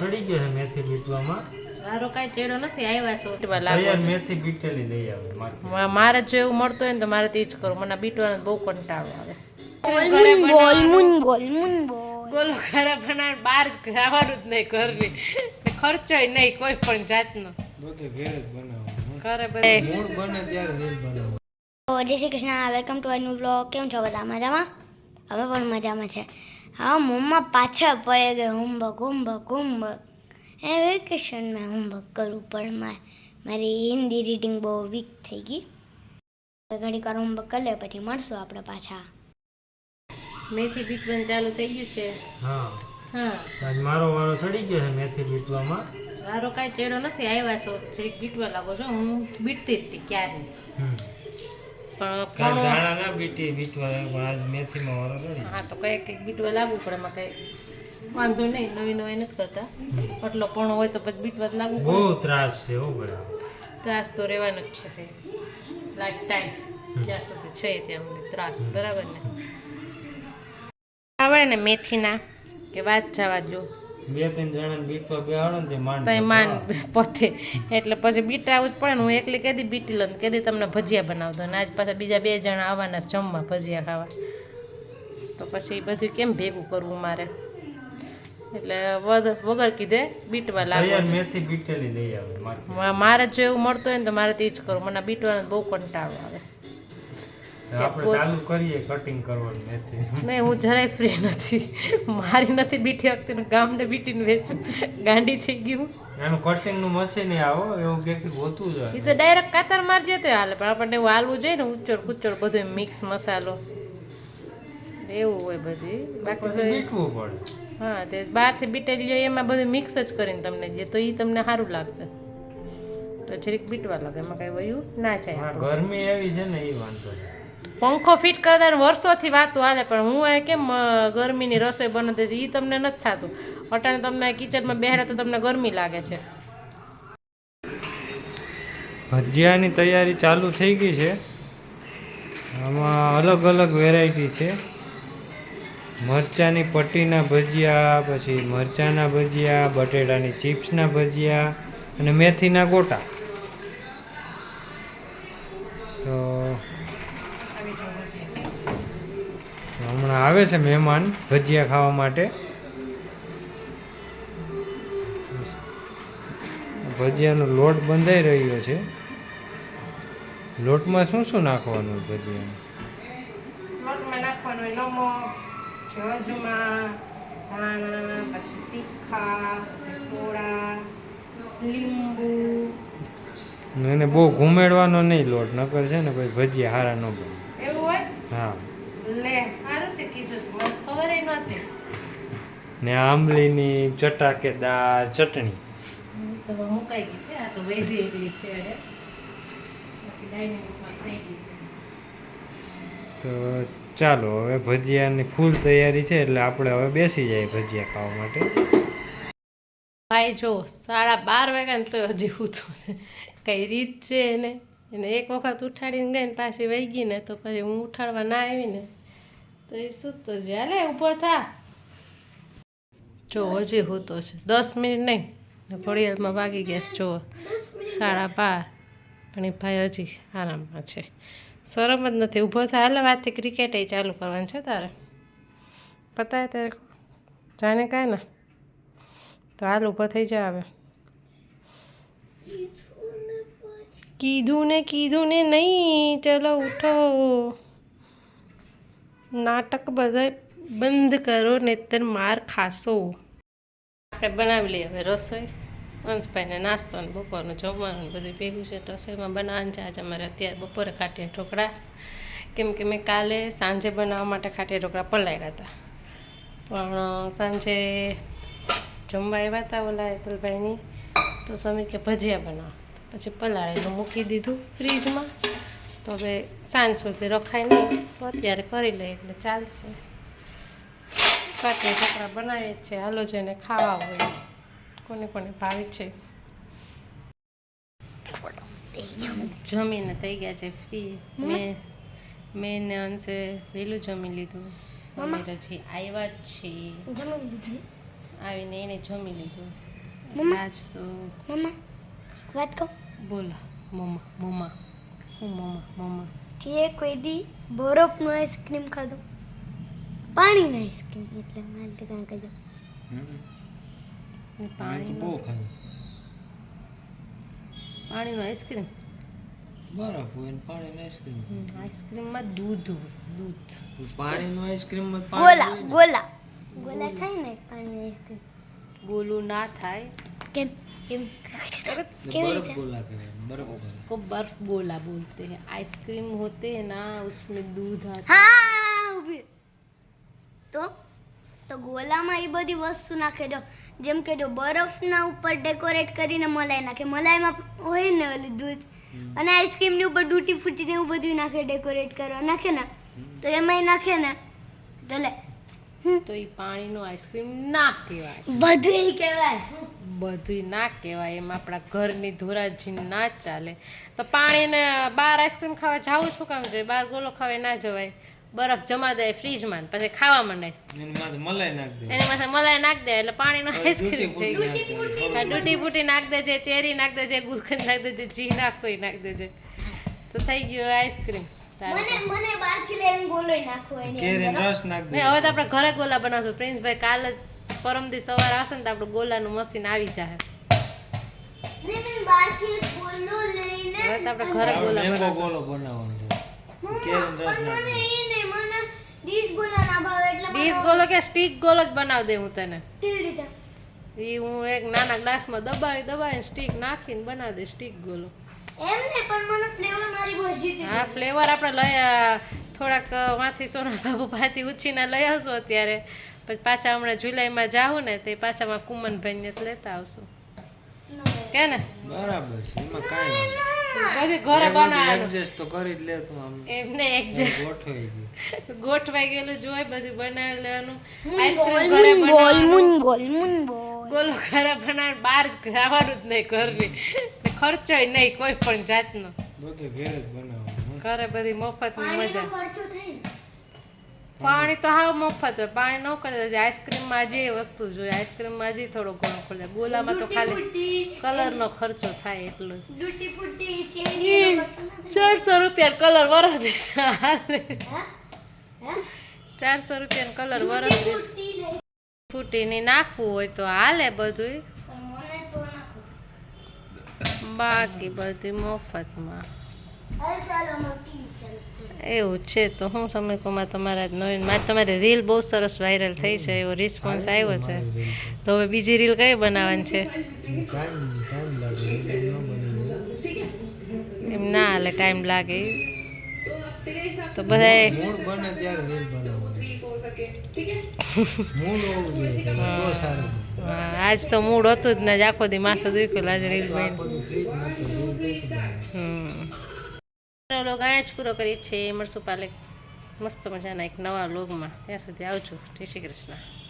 ચડી ગયો છે મેથી બીટવામાં મારો કાંઈ ચેડો નથી આવ્યા છો. તૈયાર મેથી બીટેલી લઈ આવે મારે. જો એવું મળતું હોય ને તો મારે તો એ જ કરું. મને બીટવાનો બહુ કંટાળો આવે. બોલ. ઘરે બનાવે બહાર જ ખાવાનું જ નહીં ઘરની ખર્ચો નહીં કોઈ પણ જાતનો. બધું ઘેર જ બનાવવાનું. ઘરે બધે. મૂળ બને ત્યારે રીલ બનાવવાનું. Jai Shri Krishna welcome to new blog. કેમ છો બધા? મજામાં? હવે પણ મજામાં છે. હા મમ્મા પાછળ પડે ગઈ હોમવર્ક હોમવર્ક હોમવર્ક એ વેકેશનમાં હોમવર્ક કરવું પણ મારે મારી હિન્દી રીડિંગ બહુ વીક થઈ ગઈ. ઘડીક વાર હોમવર્ક કરી લે પછી મળશું આપણે પાછા. મેથી બીટવાનું ચાલુ થઈ ગયું છે? હા. હા. આજ મારો વારો ચડી ગયો છે મેથી બીટવામાં? મારો કાંઈ ચેડો નથી આવ્યા છો જરીક બીટવા લાગો છો હું બીટતી જ હતી ક્યારે હમ. પણ કાંઈ ના બીટી બીટવા આજ મેથીમાં વારો ચડી હા તો કંઈક કંઈક બીટવા લાગવું પડે એમાં કંઈ વાંધો નહીં નવી નવી નથી કરતા. આટલો પણ હોય તો પછી બીટવા જ લાગવું બહુ ત્રાસ છે હો બરાબર. ત્રાસ તો રહેવાનો જ છે લાઈફ ટાઈમ જ્યાં સુધી છે ત્યાં સુધી ત્રાસ બરાબર ને? આવડે ને મેથીના કે વાત જવા જો બે ત્રણ જણા બીટવા બેહાડો ને તે માંડ તઈ માંડ પોતે. એટલે પછી બીટાવું જ પડે ને હું એકલી કેદી બીટી લઉં કેદી તમને ભજીયા બનાવતો ને આજ પાછા બીજા બે જણા આવવાના છે જમવા ભજીયા ખાવા. તો પછી બધું કેમ ભેગું કરવું મારે? એટલે વગર કીધે બીટવા લાગે મેથી બીટેલી લઈ આવે મારે જો એવું મળતું હોય ને તો મારે તો જ કરું. મને બીટવાનો બહુ કંટાળો આવે. આપણે ચાલુ કરીએ કટિંગ કરવાનું મેથી નહીં હું જરાય ફ્રી નથી. મારી નથી બીટી વખતે ગામને બીટીને વેચું. ગાંડી થઈ ગયું એનું કટિંગ મશીન આવો એવું ક્યાંકથી ગોતું એ તો ડાયરેક્ટ કાતર મારજે તો હાલે. પણ આપણને એવું હાલવું જોઈએ ને ઉચ્ચોળ કુચ્ચોડ બધું મિક્સ મસાલો. એવું હોય બધી. બાકી બીટવું પડે. હા તે બહારથી બીટેલી જોઈએ એમાં બધું મિક્સ જ કરીને તમને જે તો એ તમને સારું લાગશે. તો જરીક બીટવા લાગે. એમાં કાંઈ વયું ના જાય ગરમી એવી છે ને એ વાંધો છે પંખો ફિટ કરતા વર્ષોથી વાતો હાલે, પણ હું આ કેમ ગરમીની રસોઈ બનાવતી છે એ તમને નથી થતું. અટાણે તમને કિચનમાં બેહાડે તો તમને ગરમી લાગે છે. ભજીયાની તૈયારી ચાલુ થઈ ગઈ છે. આમાં અલગ અલગ વેરાયટી છે. મરચાંની પટ્ટીના ભજીયા, પછી મરચાંના ભજીયા, બટેટાની ચિપ્સના ભજીયા અને મેથીના ગોટા. હમણાં આવે છે મહેમાન ભજીયા ખાવા માટે. ભજીયાનો લોટ બંધાઈ રહ્યો છે. લોટમાં શું શું નાખવાનું ભજીયામાં લોટમાં નાખવાનું નમક જજમાં ધાણા પછી તીખા સોડા લીંબુ. એને બહુ ઘૂમેડવાનો નહીં લોટ નકર છે ને ભાઈ ભજીયા હારા ન બને. એવું હોય? હા. લે. કીધું મને ખબર નહોતી. ને આંબલીની ચટાકેદાર ચટણી. તો મુકાઈ ગઈ છે આ તો વૈધી એટલી છે હવે. બાકી ડાઇનિંગમાં થઈ ગઈ છે. તો ચાલો હવે ભજીયાની ફૂલ તૈયારી છે એટલે આપણે હવે બેસી જાય ભજીયા ખાવા માટે. ભાઈ જો સાડા બાર વાગ્યા ને તો હજી ઉઠો છે. કઈ રીત છે એને? એને એક વખત ઉઠાડીને ગઈ ને પાછી વહી ગઈ ને તો પછી હું ઉઠાડવા ના આવી ને તો એ સૂતો છે હાલે ઊભો થા. જો હજી સૂતો છે. દસ મિનિટ નહીં ઘડિયાળમાં વાગી ગયા છે જો. સાડા બાર. પણ એ ભાઈ હજી આરામમાં છે. શરમ જ નથી. ઊભો થાય હાલે વાતથી ક્રિકેટ ચાલુ કરવાનું છે તારે. પતાય તારે જાણે કાંઈ ના. તો હાલ ઊભો થઈ જા હવે. કીધું ને કીધું ને નહીં. ચલો ઉઠો. નાટક બધા બંધ કરો, નહીતર માર ખાશો. આપણે બનાવી લઈએ હવે રસોઈ. અંશભાઈને નાસ્તો ને બપોરનું જમવાનું ને બધું ભેગું છે. રસોઈમાં બનાવવાનું છે. આજે અમારે અત્યારે બપોરે ખાટીયા ઢોકળા. કેમ કે મેં કાલે સાંજે બનાવવા માટે ખાટીયા ઢોકળા પલાળ્યા હતા. પણ સાંજે જમવા આવ્યા હતા ઓલા હેતલભાઈની. તો સમય કે ભજીયા બનાવો પછી પલાળેલું મૂકી દીધું ફ્રીજમાં. તો હવે સાંજ સુધી રખાય નહીં. તો અત્યારે કરી લઈએ એટલે ચાલશે. કાંઠે ઢોકળા બનાવીએ જ છે હાલો જેને ખાવા હોય. કોને કોને ભાવે છે. જમીને થઈ ગયા છે ફ્રી. મેં મેં ને અંશે વહેલું જમી લીધું. સમીર હજી આવ્યા જ છે? આવીને એને જમી લીધું? આજ તો મમ્મા? વાત કહું. બોલો. મમ્મા મમ્મા. હું મમ્મા મમ્મા. તે કોઈ દી બરફનું આઈસ્ક્રીમ ખાધું. પાણીનું આઈસ્ક્રીમ એટલે મારે તો કાંઈ કહી મેં પાણી બહુ ખાધું. પાણીનો આઈસ્ક્રીમ? બરફ હોય ને પાણીનો આઈસ્ક્રીમ. આઈસ્ક્રીમમાં દૂધ હોય દૂધ. પાણીનો આઈસ્ક્રીમ ગોલા. ગોલા ગોલા. થાય ને પાણીનું આઈસ્ક્રીમ? ગોલું ના થાય. કેમ? કેમ કેવી બરફ રીતે ગોલા કરે બરફ ગોલા उसको बर्फ गोला बोलते हैं आइसक्रीम होते हैं ना उसमें दूध आता હા ઊભી તો તો ગોલામાં એ બધી વસ્તુ નાખે જો જેમ કે જો બરફના ઉપર ડેકોરેટ કરીને મલાઈ નાખે મલાઈમાં હોય ને ઓલી દૂધ અને આઈસ્ક્રીમની ઉપર ડૂટી ફૂટી ને એવું બધું નાખે ડેકોરેટ કરવા નાખે ને તો એમાંય નાખે ને તો લે તો એ પાણીનો આઈસ્ક્રીમ ના કહેવાય બધું એ કહેવાય બધું ના કહેવાય. એમ આપણા ઘરની ધોરાજી ના ચાલે. તો પાણીને બહાર આઈસ્ક્રીમ ખાવા જાવું શું કામ જોઈએ? બહાર ગોલો ખાવા ના જવાય. બરફ જમા દે ફ્રીજમાં પછી ખાવા માંડે એની માથે મલાઈ નાખ દે. એની માથે મલાઈ નાખ દે એટલે પાણીનો આઈસ્ક્રીમ થઈ ગયો. દે. ડૂટી ફૂટી નાખ દેજે ચેરી નાખ દેજે ગુલકંદ નાખ દેજે જી નાખો કોઈ નાખ દેજે તો થઈ ગયો આઈસ્ક્રીમ મને મને બહારથી લઈને ગોલો નાખો એની કેરીનો રસ નાખ દે. હવે તો આપણે ઘરે ગોલા બનાવશું. પ્રિન્સભાઈ કાલે જ પરમદી સવારે આવશે ને તો આપણું ગોલાનું મશીન આવી જાય ને મેં બહારથી ગોલો લઈને હવે તો આપણે ઘરે ગોલા બનાવશું. ગોલો બનાવવાનો છે. કેરીનો રસ નાખ મને એ નહીં મને ડીશ ગોલા ના ભાવે એટલે ડીશ ગોલો કે સ્ટીક ગોલો જ બનાવી દે હું તને. કેવી રીતે? એ હું એક નાના ગ્લાસમાં દબાવી દબાવીને સ્ટીક નાખીને બનાવી દે સ્ટીક ગોલો. હા ફ્લેવર આપણે લઈ થોડાકમાંથી સોના બાબુ પાથી ઉછીના લઈ આવશું અત્યારે. પછી પાછા હમણાં જુલાઈમાં જાવું ને તે પાછામાં કુમનભાઈને જ લેતા આવશું. કે ને? બરાબર છે એમાં કાંઈ બધી ઘરે બનાવવાનું. એડજસ્ટ તો કરી જ લે આમ. એમને એડજસ્ટ ગોઠવાઈ ગયું. ગોઠવાઈ ગયેલું જોઈ બધું બનાવી લેવાનું. આઈસ્ક્રીમ ઘરે બનાવવાનું. મુન ગોલ મુન બોલ ગોલો ઘરે બનાવવાનું બહાર જ ખાવાનું જ નહીં ઘરની. ખર્ચોય નહીં કોઈ પણ જાતનો. બધું ઘેર જ બનાવવાનું. ઘરે બધી મફતની મજા. ખર્ચો પાણી તો હાવ મફત હોય પાણી ન કરે તો આઈસ્ક્રીમમાં જે વસ્તુ જોઈએ આઈસ્ક્રીમમાં જે થોડો ઘણો ખોલે. ગોલામાં તો ખાલી કલરનો ખર્ચો થાય એટલો જ. ચારસો રૂપિયા કલર વરસ ચારસો રૂપિયાનો કલર વરસ ફૂટીને નાખવું હોય તો હાલે બધું બાકી બધી મફતમાં. એવું છે તો હું સમયમાં તમારા નવીન મારે તમારી રીલ બહુ સરસ વાયરલ થઈ છે એવો રિસ્પોન્સ આવ્યો છે. તો હવે બીજી રીલ કઈ બનાવવાની છે? એટલે એમ ના હાલે ટાઈમ લાગે. તો બધા બને ત્યારે રીલ બનાવવાની. આજ તો મૂડ હતું જ ને આખો દી માથું દુખ્યું આજે રીલ બની. આખો દી ફ્રી જ નહોતો રીલ કઈથી બનાવવાની? હમ લોગ અહીંયા જ પૂરો કરી છે મળશું પાલે. મસ્ત મજાના એક નવા લોગમાં ત્યાં સુધી આવજો. જય શ્રી કૃષ્ણ.